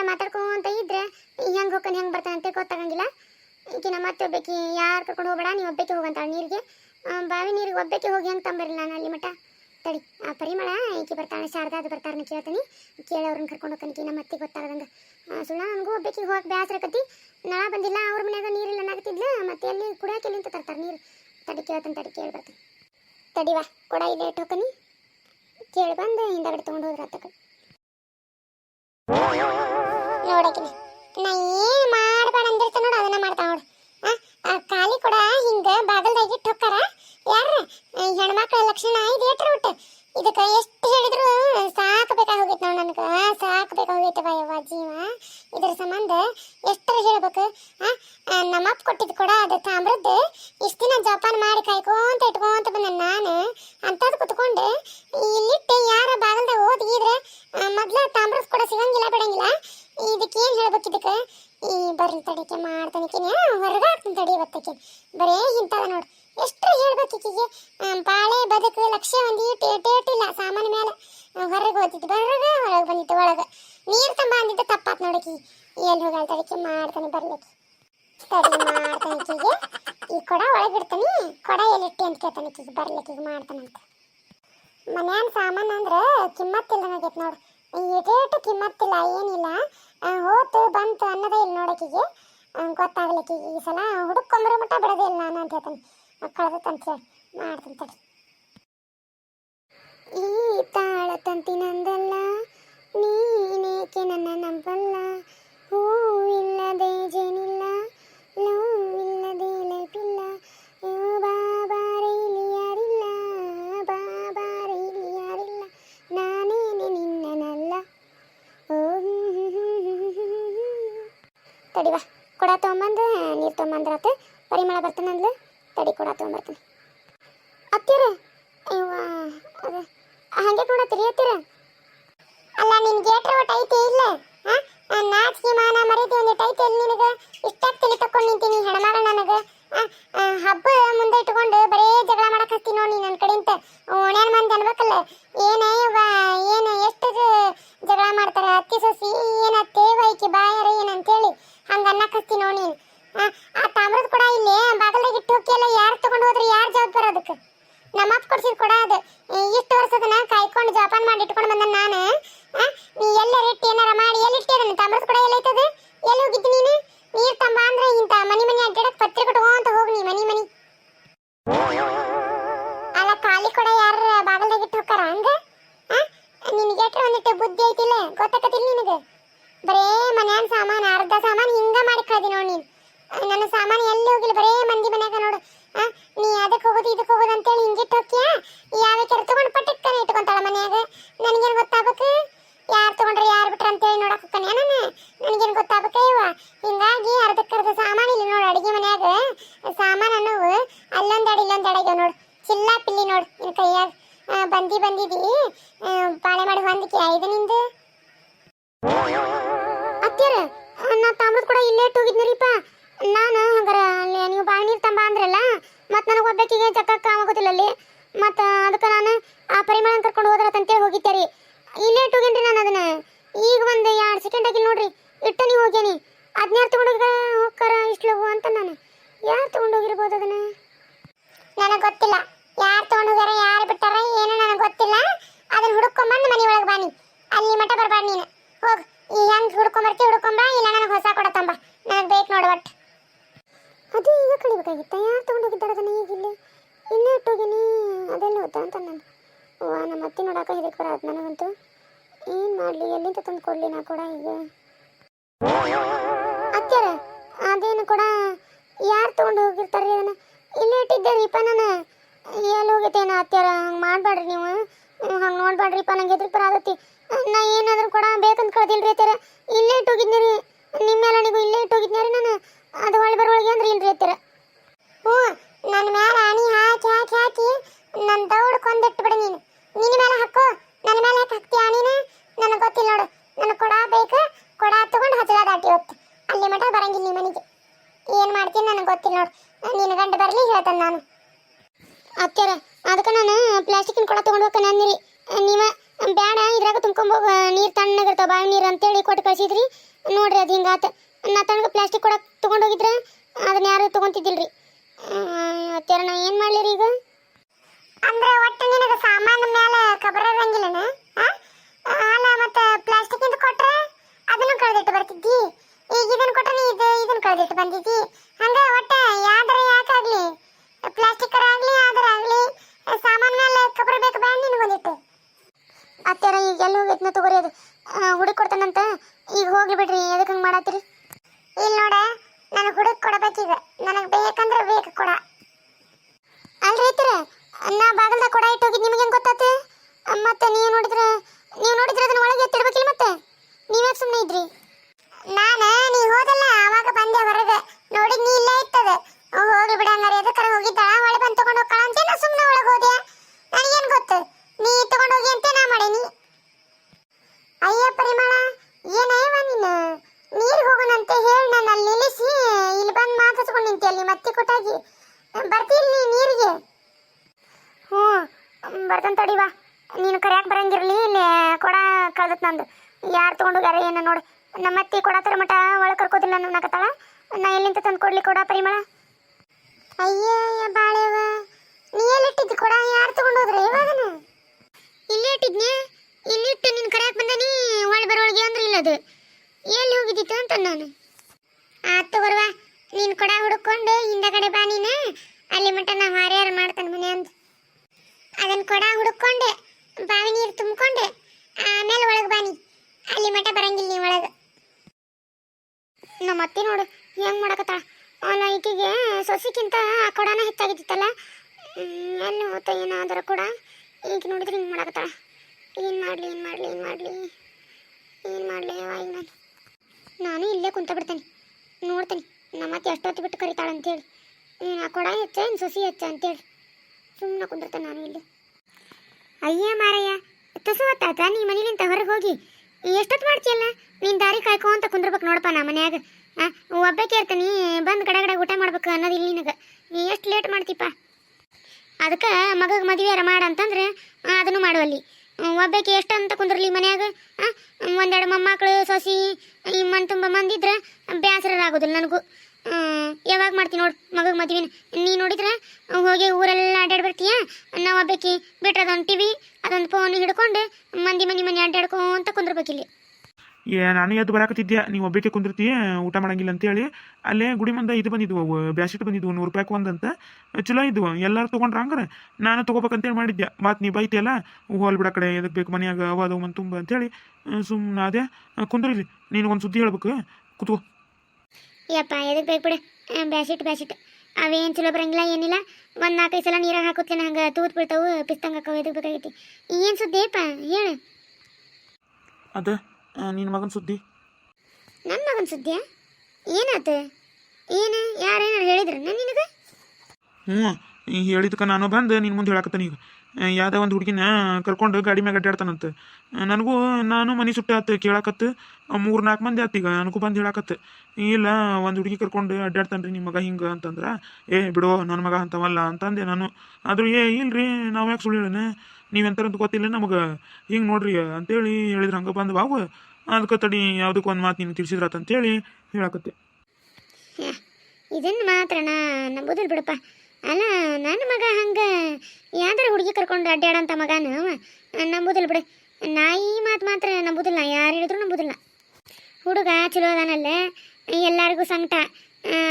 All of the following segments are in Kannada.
ಯಾರ ಮಾತಾಡ್ಕೊಂತ ಇದ್ರೆ ಹೆಂಗೆ ಹೋಗ್ಕೊಂಡು ಹೆಂಗೆ ಬರ್ತಾನೆ ಅಂತ ಗೊತ್ತಾಗಂಗಿಲ್ಲ. ಈಕಿನ ಮತ್ತೆ ಒಬ್ಬಾಕಿ ಯಾರು ಕರ್ಕೊಂಡು ಹೋಗ್ಬೇಡ ನೀವು ಒಬ್ಬಾಕಿ ಹೋಗಂತಾಳ ನೀರಿಗೆ. ಬಾವಿ ನೀರಿಗೆ ಒಬ್ಬಾಕಿ ಹೋಗಿ ಹೆಂಗೆ ತಂಬರಿಲ್ಲ ನಾನು ಅಲ್ಲಿ ಮಟ್ಟ ತಡಿ, ಆ ಪರಿಮಳ ಈಕಿ ಬರ್ತಾಳೆ, ಶಾರದಾ ಅದು ಬರ್ತಾರನ್ನ ಕೇಳ್ತೀನಿ. ಕೇಳಿ ಅವ್ರನ್ನ ಕರ್ಕೊಂಡು ಹೋಗ್ತಾನೆ ಈಕಿ, ನಮ್ಮ ಮತ್ತೆ ಗೊತ್ತಾಗದಂಗೆ. ಸುಳ್ಳ ನನಗೂ ಒಬ್ಬಾಕಿ ಹೋಗಕ್ಕೆ ಕತ್ತಿ ನಳ ಬಂದಿಲ್ಲ, ಅವ್ರ ಮನ್ಯಾಗ ನೀರಿಲ್ಲ ನಾಗತಿದ್ಲ ಮತ್ತೆ ಎಲ್ಲಿ ಕುಡಿಯೋಕೆ ಎಲ್ಲಿಂತ ತರ್ತಾರೆ ನೀರು. ತಡಿ ಕೇಳ್ತಾನೆ, ತಡಿ ಕೇಳಿ ತಡಿವಾ ಕೊಡ ಇದೆ ಇಟ್ಟು ಕೇಳಿ ಬಂದು ಹಿಂದಗಡೆ ತೊಗೊಂಡು ಹೋದ್ರ ನೋಡಕಿನ. ನಾ ಏನು ಮಾಡಬೇಡ ಅಂದಿರ್ತ ನೋಡು ಅದನ್ನ ಮಾಡ್ತಾ ನೋಡು. ಆ, ಖಾಲಿ ಕೂಡ ಹಿಂಗ ಬಾಗಲ್ದಾಗ ಹೋಗ್ತಾರ ಯಾರ ಹೆಣ್ಮಕ್ಳ ಲಕ್ಷಣ ಇದು ಏಟ್ರ ಬಿಟ್ಟು. ಇದಕ್ಕೆ ಎಷ್ಟು ಹೇಳಿದ್ರು ಸಾಕಬೇಕಾಗೋಗೈತೆ ನೋಡು ನನಗೆ. ಸಾಕಬೇಕಾಗೈತೆ ಬಾಯವ್ವ ಜೀವ. ಇದ್ರ ಸಂಬಂಧ ಎಷ್ಟರ ಹೇಳ್ಬೇಕು? ನಮ್ಮಪ್ಪ ಕೊಟ್ಟಿದ್ದು ಕೂಡ ಅದು ತಾಮ್ರದ್ದು ಇಷ್ಟು ದಿನ ಜೋಪಾನ ಮಾಡಿ ಕಾಯ್ಕೊಂತ ಇಟ್ಕೊಂತ ಬಂದ ನಾನು. ಅಂತದ್ ಕುತ್ಕೊಂಡು. ಇಲ್ಲಿಟ್ಟು ಯಾರ ಬಾಗಲ್ದಾಗ ಓದಿದ್ರೆ ಮೊದ್ಲ ತಾಮ್ರದ ಕೂಡ ಸಿಗಂಗಿಲ್ಲ ಬಿಡಂಗಿಲ್ಲ. ಇದಕ್ಕೆ ಏನ್ ಹೇಳ್ಬೇಕು ಇದಕ್ಕೆ? ಈ ಬರ್ಲಿ ತಡಿಕೆ ಮಾಡ್ತಾನಿಕಿನ ಹೊರಗೆ ಹಾಕ್ತೀನಿ ತಡಿ ಇವತ್ತಕ್ಕೆ ಬರೇ ಇಂಥದ ನೋಡು. ಎಷ್ಟು ಹೇಳ್ಬೇಕು ಈಕಿಗೆ? ಪಾಳೆ, ಬದುಕು, ಲಕ್ಷ್ಯ ಒಂದು ಇಟ್ಟು ಸಾಮಾನ್ಯ ಸಾಮಾನು ಮೇಲೆ ಹೊರಗೆ ಹೋದಿದ್ದು ಹೊರಗ ಒಳಗೆ ಬಂದಿತ್ತು ಒಳಗೆ. ನೀರು ತಂಬ ಅಂದಿದ್ದು, ತಪ್ಪಾತ್ ನೋಡಕಿ ಎಲ್ಲಿ ಹೋಗಲ್ ತಡಿಕೆ ಮಾಡ್ತಾನೆ ಬರ್ಲಿಕ್ಕೆ ತಡಿ ಮಾಡ್ತಾನೆ ಈಕಿಗೆ. ಈ ಕೊಡ ಒಳಗಿಡ್ತಾನೆ, ಕೊಡ ಎಲ್ಲಿಟ್ಟಿ ಅಂತ ಕೇಳ್ತಾನೆ ಈಕಿಗೆ. ಬರ್ಲಿಕ್ಕೆ ಮಾಡ್ತಾನಂತ ಮನ್ಯಾನ ಸಾಮಾನು ಅಂದ್ರೆ ಕಿಮ್ಮತ್ತಿಲ್ಲ ಆಗೈತೆ ನೋಡು. ಏಟೇಟು ಕಿಮ್ಮತ್ತಿಲ್ಲ ಏನಿಲ್ಲ. ಹೋತು ಬಂತು ಅನ್ನೋದೇ ಇಲ್ಲ ನೋಡಕ್ಕಿಗೆ ಗೊತ್ತಾಗ್ಲಿಕ್ಕೆ ಈ ಸಲ ಹುಡುಕೊಂಬರೋ ಮಟ್ಟ ಬಿಡೋದೇ ಇಲ್ಲ ನಾನು ಅಂತ ಹೇಳ್ತಾನೆ. ಅಂತ ಹೇಳಿ ಮಾಡ್ತೀನಿ ತಡಿ. ಈ ತಾಳ ತಡಿವಾ. ಕೊಡ ತೊಗೊಂಬಂದು, ನೀರು ತೊಗೊಂಬಂದ್ರಾತ ಪರಿಮಳ ಬರ್ತಾನಂದ್ಲು, ತಡಿ ಕೊಡ ತೊಗೊಂಬರ್ತಾನೆ. ಅತ್ತಿರ ಇವ ಹಂಗೆ ಕೂಡ ಅತ್ತಿರ ಅಲ್ಲ, ನಿನ್ ಗೇಟ್ರ ಒಟ್ಟು ಐತೆ ಇಲ್ಲ? ನಾಚಿಕೆ ಮಾನ ಮರೀತಿ ಒಂದು ಐತೆ ಇಲ್ಲಿ ನಿನಗೆ? ಇಷ್ಟಾಗಿ ತಲೆ ತಕೊಂಡು ನಿಂತೀನಿ ಹೆಣ್ಮಗಳು ನನಗೆ. ಹಬ್ಬ ಮುಂದೆ ಇಟ್ಕೊಂಡು ಬರೇ ಜಗಳ ಮಾಡಕ್ಕೆ ಹತ್ತಿ ನೋಡಿ ನನ್ನ ಕಡೆಯಿಂದ ಓಣ್ಯಾನ ಮಂದಿ ಅನ್ಬೇಕಲ್ಲ? ನನ್ನ ಸಾಮಾನು ಎಲ್ಲಿ ಹೋಗಿಲ್ಲ? ಬರೇ ಮಂದಿ ಮನ್ಯಾಗ ನೋಡು. ನೀ ಅದಕ್ಕೆ ಹೋಗೋದು ಇದಕ್ಕೆ ಹೋಗೋದು ಅಂತೇಳಿ ಹಿಂಗಿಟ್ಟು ಹೋಗ್ತೀಯ ಯಾವ ಕೆರೆ ತಗೊಂಡು ಪಟ್ಟಕ್ಕನೆ ಇಟ್ಕೊಂತಾಳ ಮನ್ಯಾಗ? ನನಗೇನು ಗೊತ್ತಾಗಬೇಕು? ಯಾರು ತಗೊಂಡ್ರೆ, ಯಾರು ಬಿಟ್ರ ಅಂತೇಳಿ ನೋಡಕ್ ಹೋಗ್ತಾನೆ ನಾನು? ನನಗೇನು ಗೊತ್ತಾಗಬೇಕು ಇವ? ಹಿಂಗಾಗಿ ಅರ್ಧಕ್ಕರ್ಧ ಸಾಮಾನು ಇಲ್ಲ ನೋಡು ಅಡಿಗೆ ಮನ್ಯಾಗ. ಸಾಮಾನು ಅನ್ನೋವು ಅಲ್ಲೊಂದು ಅಡಿ ನೋಡು. ಚಿಲ್ಲಾ ಪಿಲ್ಲಿ ನೋಡು ನಿನ್ನ ಕೈಯಾಗ. ಬಂದಿ, ಬಂದಿದಿ. ಪಾಳೆ ಮಾಡಿ ಹೊಂದಿಕೆ, ಐದು ನಿಂದು. ಅತ್ಯಾರ ನಾ ತಾಮ್ರದ ಕೂಡ ಇಲ್ಲೇ ಇಟ್ಟು ಹೋಗಿದ್ನರಿಪ್ಪ. ನಾನು ಹಂಗಾರ ಅಲ್ಲಿ ನೀವು ಬಾವಿ ನೀರು ತಂಬ ಅಂದ್ರಲ್ಲ, ಮತ್ತು ನನಗೆ ಒಬ್ಬಾಕಿಗೆ ಚಕ್ಕಕ್ಕ ಆಗೋದಿಲ್ಲ ಅಲ್ಲಿ. ಮತ್ತು ಅದಕ್ಕೆ ನಾನು ಆ ಪರಿಮಳ ಕರ್ಕೊಂಡು ಹೋದ್ರತಂತೇಳಿ ಹೋಗಿದ್ದೆ ರೀ. ಇಲ್ಲೇ ಹೋಗೇನ್ರಿ ನಾನು ಅದನ್ನ ಈಗ ಒಂದು ಎರಡು ಸೆಕೆಂಡ್ ಆಗಿಲ್ಲ ನೋಡ್ರಿ ಇಟ್ಟು ನೀವು ಹೋಗ್ಯಾನಿ ಅದನ್ಯಾರು ತಗೊಂಡೋಗ ಹೋಗ್ತಾರ ಇಷ್ಟು ಲಗು ಅಂತ ನಾನು ಯಾರು ತಗೊಂಡೋಗಿರ್ಬೋದು ಅದನ್ನ ನನಗೆ ಗೊತ್ತಿಲ್ಲ ಯಾರು ತಗೊಂಡು ಹೋಗ್ಯಾರ ಯಾರು ಬಿಟ್ಟಾರ ಏನು ನನಗೆ ಗೊತ್ತಿಲ್ಲ ಅದನ್ನ ಹುಡುಕೊಂಬಂದು ಮನೆ ಒಳಗೆ ಬಾನಿ ಅಲ್ಲಿ ಮಠ ಬರ್ಬಾರ್ದು ನೀನು ಹೋಗ್ ಈ ಹೆಂಗ್ ಹುಡ್ಕೊಂಬರ್ತಿ ಹುಡ್ಕೊಂಬ ಇಲ್ಲ ನನಗೆ ಹೊಸ ಕೊಡತ್ತಂಬ ನನಗೆ ಬೇಕು ನೋಡು ಒಟ್ಟು ಕಳಿಬೇಕಾಗಿತ್ತ ಯಾರು ತಗೊಂಡು ಅದನ್ನು ಈಗ ಇಲ್ಲಿ? ಇಲ್ಲೇ ಇಟ್ಟೋಗಿನಿ. ಅದೆಲ್ಲ ಹೋದ ಅಂತ ನಾನು ಓ, ನಮ್ಮ ಅತ್ತೆ ನೋಡಾಕ ಇದಕ್ಕೆ ಬರೋದು ನನಗಂತೂ ಏನು ಮಾಡಲಿ? ಎಲ್ಲಿಂದ ತಂದು ಕೊಡಲಿ ನಾ ಕೂಡ ಈಗ ಅತ್ಯಾರ ಅದೇನು ಕೂಡ? ಯಾರು ತಗೊಂಡು ಹೋಗಿರ್ತಾರೆ ಅದನ್ನ? ಇಲ್ಲೇ ಇಟ್ಟಿದ್ದೆ ರೀಪ ನಾನು. ಎಲ್ಲಿ ಹೋಗೈತೇನೋ ಅತ್ಯಾರ ಹಂಗೆ ಮಾಡಬೇಡ್ರಿ ನೀವು. ಹಂಗೆ ನೋಡ್ಬೇಡ್ರಿಪ್ಪ ನಂಗೆ ಎದುರು ಬರತೈತಿ ನಾ ಏನಾದರೂ ಕೂಡ, ಬೇಕಂತ ಕಳ್ದಿಲ್ರಿ ಅತ್ಯಾರ ಇಲ್ಲೇ ಇಟ್ಟು ಹೋಗಿದ್ನಿ ರೀ. ನಿಮ್ಮೆಲ್ಲ ನೀವು ಇಲ್ಲೇ ಇಟ್ಟು ಹೋಗಿದ್ನಿ ರೀ ನಾನು. ಅದು ಹೊಳ್ಳಿ ಬರೋಳಿಗೆ ಅಂದ್ರೆ ಇಲ್ರಿ ಅತ್ಯಾರ ಹ್ಞೂ ನನ್ನ ಮೇಲೆ ಆಣಿ ಹಾಕಿ ಹಾಕಿ ಹಾಕಿ ನನ್ನ ದೌಡ್ ಕೊಂದಿಟ್ಬಿಡು ನೀನು. ನಿನ್ನ ಮೇಲೆ ಹಾಕೋ ನನ್ನ ಮೇಲೆ ಯಾಕೆ ಹಾಕ್ತೀಯ ಹಣಿನ ನನಗೆ ಗೊತ್ತಿಲ್ಲ ನೋಡು, ನನಗೆ ಕೊಡ ಬೇಕು, ಕೊಡ ತಗೊಂಡು ಹಚ್ಚಲ ದಾಟಿ ಹೊತ್ತು ಅಲ್ಲಿ ಮಠ ಬರಂಗಿಲ್ಲ ನಿಮ್ಮ ಮನೆಗೆ. ಏನು ಮಾಡ್ತೀನಿ ನನಗೆ ಗೊತ್ತಿಲ್ಲ ನೋಡು. ನಿನ್ನ ಗಂಡ ಬರಲಿ ಹೇಳ್ತಾನೆ ನಾನು. ಅತ್ಯಾರ ಅದಕ್ಕೆ ನಾನು ಪ್ಲಾಸ್ಟಿಕ್ನ ಕೊಡ ತೊಗೊಂಡು ನಾನು ಅಂದಿರಿ. ನೀವ ಬೇಡ ನೀರು ತಣ್ಣು ಬಾವಿ ನೀರು ಅಂತೇಳಿ ಕೊಟ್ಟು ಕಳ್ಸಿದ್ರಿ. ನೋಡ್ರಿ ಅದು ಹಿಂಗಾತ. ನಾ ತಣ್ಣಗೆ ಪ್ಲಾಸ್ಟಿಕ್ ಕೊಡಕ್ಕೆ ತೊಗೊಂಡೋಗಿದ್ರೆ ಅದನ್ನ ಯಾರು ತೊಗೊಂತಿದ್ದಿಲ್ರಿ ಅತ್ಯಾರ ನಾ ಏನು ಮಾಡ್ಲಿ ಈಗ ಅಂದ್ರೆ ಒಟ್ಟು ನಿನಗೆ ಸಾಮಾನು ಮೇಲೆ ಕಬರ ಇರಂಗಿಲ್ಲನ ಅಲ್ಲ ಮತ್ತೆ ಪ್ಲಾಸ್ಟಿಕ್ ಇಂದ ಕೊಟ್ರೆ ಅದನ್ನು ಕಳೆದಿಟ್ಟು ಬರ್ತಿದ್ದಿ ಈಗ ಇದನ್ನ ಕೊಟ್ರೆ ನೀ ಇದು ಇದನ್ನ ಕಳೆದಿಟ್ಟು ಬಂದಿದ್ದಿ ಹಂಗ ಒಟ್ಟ ಯಾವ್ದಾರ ಯಾಕಾಗ್ಲಿ ಪ್ಲಾಸ್ಟಿಕ್ ಆಗ್ಲಿ ಯಾವ್ದಾರ ಆಗ್ಲಿ ಸಾಮಾನ್ ಮೇಲೆ ಕಬರ ಬೇಕು ಬೇಡ ನಿನಗೊಂದಿಟ್ಟು ಅತ್ಯಾರ ಈಗ ಎಲ್ಲಿ ಹೋಗೈತ್ನ ತಗೋರಿ ಅದು? ಹುಡುಕ್ ಕೊಡ್ತಾನಂತ ಈಗ ಹೋಗ್ಲಿ ಬಿಡ್ರಿ ಎದಕ್ಕೆ ಹಂಗೆ ಮಾಡತ್ತೀರಿ? ಇಲ್ಲಿ ನೋಡ, ನನಗೆ ಹುಡುಕ್ ಕೊಡಬೇಕೀಗ. ನನಗೆ ಬೇಕಂದ್ರೆ ಬೇಕು ಕೊಡ. ಅಲ್ರಿ ಐತ್ರ ನಾ ಬಾಗಲ್ದಾಗ ಕೊಡ ಇಟ್ಟು ಹೋಗಿದ್ ನಿಮಗೆ ಹೆಂಗ್ ಗೊತ್ತಾತು? ಮತ್ತೆ ನೀವು ನೋಡಿದ್ರೆ ನೀವು ನೋಡಿದ್ರೆ ಅದನ್ನ ಒಳಗೆ ಎತ್ತಿಡ್ಬೇಕಿಲ್ಲ ಮತ್ತೆ? ನೀವ್ಯಾಕೆ ಸುಮ್ಮನೆ ಇದ್ರಿ? ನಾನು, ನೀ ಹೋದಲ್ಲ ಅವಾಗ ಬಂದೆ ಹೊರಗೆ. ನೋಡಿ, ನೀ ಇಲ್ಲೇ ಇರ್ತದೆ. ಹೋಗಿ ಬಿಡ ಹಂಗಾರೆ, ಎದಕ್ಕಾರ ಹೋಗಿದ್ದಾಳ? ಹೊಳೆ ಬಂದು ತಗೊಂಡು ಹೋಗ್ಕಳ ಅಂತ ನಾ ಸುಮ್ಮನೆ ಒಳಗೆ ಹೋದೆ ನನಗೇನು ಗೊತ್ತು ನೀ ತಗೊಂಡು ಹೋಗಿ ಅಂತ ನಾ ಮಾಡೀನಿ ಅಯ್ಯ ಪರಿಮಳ ಏನಯ್ಯವ ನೀನು? ನೀರು ಹೋಗೋಣಂತೆ ಹೇಳಿ ನಾನು ಅಲ್ಲಿ ನಿಲ್ಲಿಸಿ. ಇಲ್ಲಿ ಬಂದು ಮಾತಾಡ್ಸ್ಕೊಂಡು ನಿಂತೆ ಅಲ್ಲಿ ಮತ್ತೆ ಕೊಟ್ಟಾಗಿ. ಬರ್ತೀರಿ ನೀ ನೀರಿಗೆ? ಹ್ಞೂ, ಬರ್ತಾನೆ ತಡಿವಾ ನೀನು ಕರ್ಯಾಕ್ ಬರಂಗಿರಲಿ, ಇಲ್ಲಿ ಕೊಡ ಕಳ್ದತ್ ನಂದು. ಯಾರು ತೊಗೊಂಡೋಗ್ಯಾರ ಏನೋ ನೋಡು. ನಮ್ಮ ಅತ್ತಿ ಕೊಡ ತರ ಮಟ ಒಳಗೆ ಕರ್ಕೋದಿಲ್ಲ ಅನ್ನಕತ್ತಾಳ ನಾ ಎಲ್ಲಿಂದ ತಂದು ಕೊಡ್ಲಿ ಕೊಡ ಪರಿಮಳ. ಅಯ್ಯ ಬಾಳೆವ ನೀ ಎಲ್ಲಿಟ್ಟಿದ್ದಿ ಕೊಡ? ಯಾರು ತಗೊಂಡೋದ್ರಿ ಇವಾಗನ? ಇಲ್ಲೇ ಇಟ್ಟಿದ್ನಿ. ಇಲ್ಲಿಟ್ಟು ನಿನ್ನ ಕರ್ಯಾಕ್ ಬಂದನಿ ಒಳ ಬರೋಳಿಗೆ ಅಂದ್ರೆ ಇಲ್ಲದು ಎಲ್ಲಿ ಹೋಗಿದ್ದಿತ್ತು ಅಂತ ನಾನು. ಆತು ಬರುವ. ನೀನು ಕೊಡ ಹುಡುಕೊಂಡು ಹಿಂದಗಡೆ ಬಾ ನೀನು. ಅಲ್ಲಿ ಮಟ ನಾ ಹಾರ್ಯಾರು ಮಾಡ್ತಾನೆ ಮನೆ ಅಂತ ಅದನ್ನು ಕೊಡ ಹುಡುಕೊಂಡೆ ಬಾವಿ ನೀರು ತುಂಬಿಕೊಂಡೆ ಆಮೇಲೆ ಒಳಗೆ ಬಾನಿ ಅಲ್ಲಿ ಮಠ ಬರಂಗಿಲ್ಲ ನೀವು ಒಳಗೆ. ನಮ್ಮ ಅತ್ತಿ ನೋಡು, ಹೆಂಗ್ ಮಾಡಕತ್ತಾಳ. ಅವನ ಈಕೆಗೆ ಸೊಸಿಕ್ಕಿಂತ ಆ ಕೊಡನ ಹೆಚ್ಚಾಗಿದ್ದಿತ್ತಲ್ಲ ಎಲ್ಲಿ ಹೋತ ಏನಾದರೂ ಕೂಡ. ಈಗ ನೋಡಿದ್ರೆ ಹಿಂಗೆ ಮಾಡಕತ್ತಾಳ. ಏನು ಮಾಡಲಿ ಏನು ಮಾಡಲಿ ಏನು ಮಾಡಲಿ ಏನು ಮಾಡಲಿ ಈಗ ನಾನು ನಾನು ಇಲ್ಲೇ ಕುಂತ ಬಿಡ್ತೇನೆ. ನೋಡ್ತೇನೆ ನಮ್ಮ ಮತ್ತೆ ಎಷ್ಟೊತ್ತು ಬಿಟ್ಟು ಕರಿತಾಳೆ ಅಂತೇಳಿ. ನೀನು ಆ ಕೊಡ ಹೆಚ್ಚ ಏನು ಸೊಸಿ ಹೆಚ್ಚ ಅಂತೇಳಿ. ಸುಮ್ಮನೆ ಕುಂದಿರ್ತೇನೆ ನಾನು ಇಲ್ಲಿ. ಅಯ್ಯ ಮಾರಯ್ಯ ತಸುವತ್ತಾತ ನೀ ಮನೇಲಿಂದ ಹೊರಗೆ ಹೋಗಿ. ಎಷ್ಟೊತ್ತು ಮಾಡ್ತೀಯಲ್ಲ ನೀನು ದಾರಿ ಕಾಯ್ಕೊಂತ ಕುಂದಿರ್ಬೇಕು ನೋಡಪ್ಪ ನಮ್ಮ ಮನ್ಯಾಗ. ಆ, ಒಬ್ಬಾಕೆ ಇರ್ತೀನಿ ಬಂದು ಗಡಗಡೆ ಗಡ ಊಟ ಮಾಡ್ಬೇಕು ಅನ್ನೋದು ಇಲ್ಲಿ ನಿನಗೆ. ನೀ ಎಷ್ಟು ಲೇಟ್ ಮಾಡ್ತೀಪ್ಪ? ಅದಕ್ಕೆ ಮಗಗೆ ಮಾಡ ಅಂತಂದ್ರೆ ಅದನ್ನು ಮಾಡುವಲ್ಲಿ ಒಬ್ಬಾಕೆ ಎಷ್ಟು ಅಂತ ಕುಂದ್ರಲಿ ಮನ್ಯಾಗ ಒಂದೆರಡು ಮೊಮ್ಮಕ್ಕಳು ಸೊಸಿ, ಈ ಮನ್ ತುಂಬ ಮಂದಿದ್ರೆ ಬೇಸರ ಆಗೋದಿಲ್ಲ ನನಗೂ. ಯಾವಾಗ ಮಾಡ್ತೀನಿ ನೋಡು ಮಗಗೆ ಮದುವೆನ. ನೀ ನೋಡಿದ್ರೆ ಹೋಗಿ ಊರೆಲ್ಲ ಅಡ್ಡಾಡಿ ಬರ್ತೀಯ? ನಾವು ಒಬ್ಬಾಕಿ ಬಿಟ್ರೆ ಅದೊಂದು ಟಿವಿ, ಅದೊಂದು ಫೋನ್ ಹಿಡ್ಕೊಂಡು ಮಂದಿ ಮನೆ ಮನೆ ಅಡ್ಡಾಡ್ಕೊಂತ ಕುಂದ್ರಬೇಕಿಲ್ಲಿ. ಏ ನಾನು ಎದ್ದು ಬರಾಕತ್ತಿದ್ದೆ. ನೀವು ಒಬ್ಬಕ್ಕೆ ಕುಂದಿರ್ತಿ ಊಟ ಮಾಡಂಗಿಲ್ಲ ಅಂತೇಳಿ. ಅಲ್ಲೇ ಗುಡಿ ಮುಂದೆ ಇದು ಬಂದಿದ್ವು ಬ್ಯಾಸಿಟ್ ಬಂದಿದ್ವು ನೂರು ರೂಪಾಯಿ ಒಂದಂತ. ಚಲೋ ಇದ್ವು ಎಲ್ಲರೂ ತೊಗೊಂಡ್ರ ಹಂಗಾರೆ. ನಾನು ತೊಗೋಬೇಕಂತೇಳಿ ಮಾಡಿದ್ದೆ. ಮತ್ತು ನೀವು ಬೈತಿಯಲ್ಲ ಹೋಲ್ ಬಿಡ ಕಡೆ ಎದಕ್ಕೆ ಬೇಕು ಮನೆಯಾಗ ಅವ ಅದು ಒಂದು ತುಂಬ ಅಂತೇಳಿ. ಸುಮ್ಮನೆ ಅದೇ ಕುಂದ್ರಿಲಿ ನಿನಗೊಂದು ಒಂದು ಸುದ್ದಿ ಹೇಳ್ಬೇಕು. ಕೂತ್ಕೋ. ಯಪ್ಪ ಎದಕ್ಕೆ ಬೇಕು ಬಿಡು. ಬ್ಯಾಸಿಟ್ ಬ್ಯಾಸಿಟ್ ಅವೇನು ಚಲೋ ಬರಂಗಿಲ್ಲ ಏನಿಲ್ಲ. ಒಂದು ನಾಲ್ಕೈದು ಸಲ ನೀರಾಗ ಹಾಕುತ್ತೇನೆ ಹಂಗೆ ತೂತ್ ಬಿಡ್ತಾವೆ ಪಿಸ್ತಂಗೆ ಹಾಕೋ ಎದಕ್ಕೆ ಬೇಕಾಗೈತಿ. ಏನು ಸುದ್ದಿ ಅಪ್ಪ ಹೇಳು. ಅದ ನಿನ್ನ ಮಗನ ಸುದ್ದಿ? ನನ್ನ ಮಗನ ಸುದ್ದಿಯ? ಏನಾತು? ಏನು? ಯಾರೇನಾರು ಹೇಳಿದ್ರ ನಿನಗೆ? ಹ್ಞೂ ಹೇಳಿದಕ್ಕೆ ಹೇಳಿದ್ಕೆ ನಾನು ಬಂದು ನಿನ್ನ ಮುಂದೆ ಹೇಳಕತ್ತಾನ ಈಗ. ಯಾವುದೇ ಒಂದು ಹುಡುಗಿನ ಕರ್ಕೊಂಡು ಗಾಡಿ ಮ್ಯಾಗ ಅಡ್ಡಾಡ್ತಾನಂತ. ನನಗೂ ನಾನು ಮನೆ ಸುಟ್ಟ ಆತು ಕೇಳಾಕತ್ತು. ಮೂರು ನಾಲ್ಕು ಮಂದಿ ಆತು ಈಗ ನನಗೂ ಬಂದು ಹೇಳಕತ್ತು. ಇಲ್ಲ ಒಂದು ಹುಡುಗಿ ಕರ್ಕೊಂಡು ಅಡ್ಡಾಡ್ತಾನೆ ರೀ ನಿಮ್ಮ ಮಗ ಹಿಂಗೆ ಅಂತಂದ್ರೆ ಏ ಬಿಡೋ ನನ್ನ ಮಗ ಅಂತವಲ್ಲ ಅಂತಂದೆ ನಾನು. ಆದರೂ ಏ ಇಲ್ರಿ ನಾವು ಯಾಕೆ ಸುಳ್ಳು ಹೇಳೇನೆ ನೀವೆಂತಾರಂತ ಗೊತ್ತಿಲ್ಲ, ನಮಗೆ ಹಿಂಗೆ ನೋಡ್ರಿ ಅಂತೇಳಿ ಹೇಳಿದ್ರು. ಹಂಗೆ ಬಂದು ಬಾವು ಅದಕ್ಕೆ ತಡಿ ಯಾವುದಕ್ಕೆ ಒಂದು ಮಾತು ನೀನು ತಿಳಿಸಿದ್ರಾತ ಅಂತೇಳಿ ಹೇಳಕತ್ತೆ. ಇದನ್ನು ಮಾತ್ರ ನಾ ನಂಬೋದಿಲ್ಲ ಬಿಡಪ್ಪ. ಅಲ್ಲ ನನ್ನ ಮಗ ಹಂಗೆ ಯಾವ್ದಾರ ಹುಡುಗಿ ಕರ್ಕೊಂಡು ಅಡ್ಡಾಡಂತ ಮಗನ ನಂಬುದಿಲ್ಲ ಬಿಡು. ನಾ ಈ ಮಾತು ಮಾತ್ರ ನಂಬುದಿಲ್ಲ. ಯಾರು ಹೇಳಿದ್ರು ನಂಬುದಿಲ್ಲ. ಹುಡುಗ ಚಲೋ ಅದಾನಲ್ಲ. ಎಲ್ಲರಿಗೂ ಸಂಕಟ.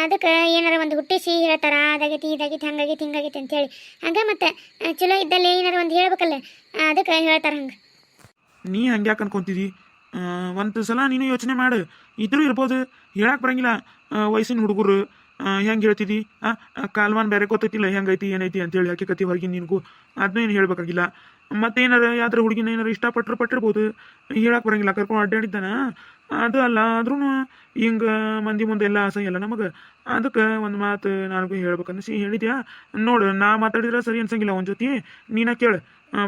ಅದಕ್ಕೆ ಏನಾರ ಒಂದು ಹುಟ್ಟಿಸಿ ಹೇಳ್ತಾರ, ಅದಾಗೈತಿ, ಇದಾಗೈತಿ, ಹಂಗಾಗೈತಿ, ಹಿಂಗಾಗೈತಿ ಅಂತೇಳಿ. ಹಂಗೆ ಮತ್ತೆ ಚಲೋ ಇದ್ದಲ್ಲಿ ಏನಾರ ಒಂದು ಹೇಳ್ಬೇಕಲ್ಲ ಅದಕ್ಕೆ ಹೇಳ್ತಾರ ಹಂಗೆ. ನೀ ಹಂಗೆ ಯಾಕೆ ಅನ್ಕೊಂತಿದಿ ಒಂದು ಸಲ ನೀನು ಯೋಚನೆ ಮಾಡು. ಇದ್ರೂ ಇರ್ಬೋದು, ಹೇಳಕ್ ಬರಂಗಿಲ್ಲ ವಯಸ್ಸಿನ ಹುಡುಗರು ಹೆಂಗೆ ಹೇಳ್ತಿದಿ? ಆ ಬೇರೆ ಗೊತ್ತೈತಿಲ್ಲ, ಹೆಂಗೈತಿ, ಏನೈತಿ ಅಂತೇಳಿ ಯಾಕೆ ಕತಿ ಹೊರಗಿನ ನಿನಗೂ. ಅದನ್ನೂ ಏನು ಹೇಳ್ಬೇಕಾಗಿಲ್ಲ. ಮತ್ತೇನಾರ ಯಾವ್ದಾರ ಹುಡುಗಿನ ಏನಾರ ಇಷ್ಟಪಟ್ಟರು ಪಟ್ಟಿರ್ಬೋದು. ಹೇಳಕ್ ಬರಂಗಿಲ್ಲ. ಕರ್ಕೊಂಡು ಅಡ್ಡಾಡಿದ್ದಾನ? ಅದು ಅಲ್ಲ ಆದ್ರೂ ಹಿಂಗ ಮಂದಿ ಮುಂದೆ ಎಲ್ಲ ಅಸಹ್ಯ ಅಲ್ಲ ನಮಗೆ. ಅದಕ್ಕೆ ಒಂದು ಮಾತು ನನಗೂ ಹೇಳ್ಬೇಕನ್ನಿಸಿ. ಹೇಳಿದ್ಯಾ? ನೋಡು ನಾ ಮಾತಾಡಿದ್ರೆ ಸರಿ ಅನ್ಸಂಗಿಲ್ಲ ಅವನ ಜೊತೆ. ನೀನ ಕೇಳು.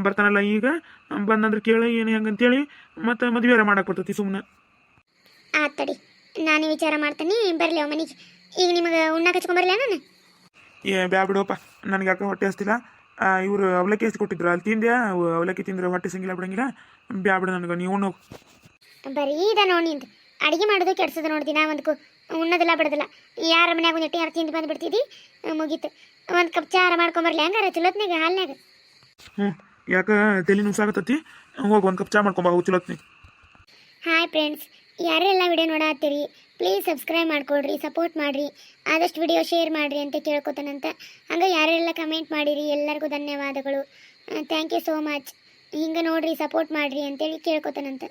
ಬರ್ತಾನಲ್ಲ ಈಗ? ಬಂದಂದ್ರೆ ಕೇಳು ಏನು ಹೆಂಗಂತೇಳಿ. ಮತ್ತೆ ಮದುವೆ ಮಾಡಕ್ಕೆ ಬರ್ತೈತಿ ಸುಮ್ಮನೆ ಆತಡಿ ತಡಿ. ನಾನು ವಿಚಾರ ಮಾಡ್ತೀನಿ. ಬರಲಿ ಅವ ಮನೆಗೆ. ಈಗ ನಿಮಗೆ ನಾನು? ಏ ಬ್ಯಾ ಬಿಡೋಪ್ಪ ನನಗೆ ಯಾಕೆ ಹೊಟ್ಟೆ ಹಸ್ತಿಲ್ಲ. ಇವರು ಅವಲಕ್ಕಿ ಹಚ್ಚಿ ಕೊಟ್ಟಿದ್ರು. ಅಲ್ಲಿ ತಿಂದೆ ಅವು ಅವಲಕ್ಕಿ ತಿಂದ್ರೆ ಹೊಟ್ಟೆ ಸಿಂಗಿಲ್ಲ ಬಿಡಂಗಿಲ್ಲ? ಬ್ಯಾ ಬಿಡ ನನಗೆ ನೀವು ಉಣ್ಣು. ಬರೀ ಇದ ನೋಡಿ ನಿಂದು ಅಡಿಗೆ ಮಾಡೋದು ಕೆಡ್ಸೋದು ನೋಡಿ ನಾ ಒಂದು ಉಣ್ಣೋದಿಲ್ಲ ಬಿಡೋದಿಲ್ಲ. ಯಾರ ಮನ್ಯಾಗ ಒಂದು ಎಟ್ಟಿ ಯಾರು ತಿಂದು ಬಂದ್ಬಿಡ್ತಿದ್ದಿ ಮುಗೀತು. ಒಂದು ಕಪ್ ಚಾರ ಮಾಡ್ಕೊಂಬರ್ಲಿ ಹಂಗಾರ ಚಲೋತ್ನಾಗ ಹಾಲ್ನಾಗ ಹ್ಞೂ ಯಾಕೆ ತಲೆ ನುಸಾಗತ್ತತಿ ಹೋಗಿ ಒಂದು ಕಪ್ ಚಾ ಮಾಡ್ಕೊಂಬ ಚಲೋತ್ನಿ ಹಾಯ್ ಫ್ರೆಂಡ್ಸ್ ಯಾರೆಲ್ಲ ವಿಡಿಯೋ ನೋಡತ್ತೀರಿ ಪ್ಲೀಸ್ ಸಬ್ಸ್ಕ್ರೈಬ್ ಮಾಡ್ಕೊಡ್ರಿ ಸಪೋರ್ಟ್ ಮಾಡಿರಿ, ಆದಷ್ಟು ವಿಡಿಯೋ ಶೇರ್ ಮಾಡಿರಿ ಅಂತ ಕೇಳ್ಕೊತಾನಂತ. ಹಂಗೆ ಯಾರೆಲ್ಲ ಕಮೆಂಟ್ ಮಾಡಿರಿ, ಎಲ್ಲರಿಗೂ ಧನ್ಯವಾದಗಳು. ಥ್ಯಾಂಕ್ ಯು ಸೋ ಮಚ್ ಹಿಂಗೆ ನೋಡಿರಿ ಸಪೋರ್ಟ್ ಮಾಡಿರಿ ಅಂತೇಳಿ ಕೇಳ್ಕೊತಾನಂತ.